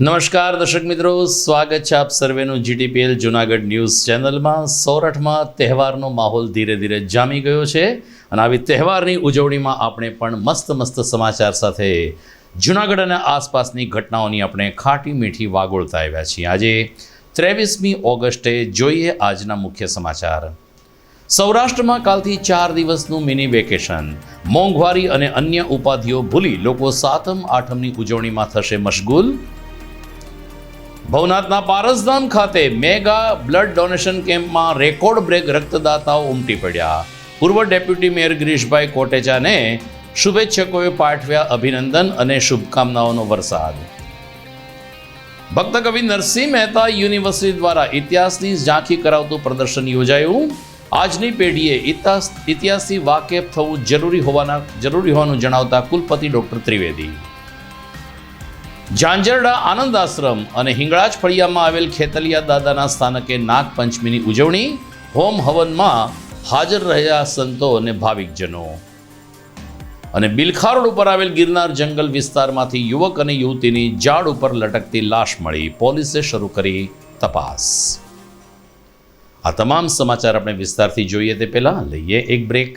નમસ્કાર, દર્શક મિત્રો. સ્વાગત છે આપ સર્વેનું જીટીપીએલ જુનાગઢ ન્યૂઝ ચેનલમાં. સૌરઠમાં તહેવારનો માહોલ ધીરે ધીરે જામી ગયો છે અને આવી તહેવારની ઉજવણીમાં આપણે પણ મસ્ત મસ્ત સમાચાર સાથે જુનાગઢ અને આસપાસની ઘટનાઓની આપણે ખાટી મીઠી વાગોળતા આવ્યા છીએ. આજે ત્રેવીસમી ઓગસ્ટે જોઈએ આજના મુખ્ય સમાચાર. સૌરાષ્ટ્રમાં કાલથી ચાર દિવસનું મિની વેકેશન. મોંઘવારી અને અન્ય ઉપાધિઓ ભૂલી લોકો સાતમ આઠમની ઉજવણીમાં થશે મશગુલ. ભવનાથના પારસધામ ખાતે મેગા બ્લડ ડોનેશન કેમ્પમાં રેકોર્ડ બ્રેક રક્તદાતાઓ ઉમટી પડ્યા. પૂર્વ ડેપ્યુટી મેયર ગિરીશભાઈ કોટેચાને શુભેચ્છકોએ પાઠવ્યા અભિનંદન અને શુભકામનાઓનો વરસાદ. ભક્ત કવિ નરસિંહ મહેતા યુનિવર્સિટી દ્વારા ઇતિહાસની ઝાંખી કરાવતું પ્રદર્શન યોજાયું. આજની પેઢીએ ઇતિહાસ ઇતિહાસથી વાકેફ થવું જરૂરી હોવાના જરૂરી હોવાનું જણાવતા કુલપતિ ડૉક્ટર ત્રિવેદી. ઝાંઝરડા આનંદ આશ્રમ અને હિંગળાજ ફળિયામાં આવેલ ખેતલિયા દાદાના સ્થાનકે નાગપંચમીની ઉજવણી હોમ હવનમાં હાજર રહ્યા સંતો અને ભાવિકજનો. અને બિલખારોડ ઉપર આવેલ ગિરનાર જંગલ વિસ્તારમાંથી યુવક અને યુવતીની ઝાડ ઉપર લટકતી લાશ મળી. પોલીસે શરૂ કરી તપાસ. આ તમામ સમાચાર આપણે વિસ્તારથી જોઈએ તે પહેલાં લઈએ એક બ્રેક.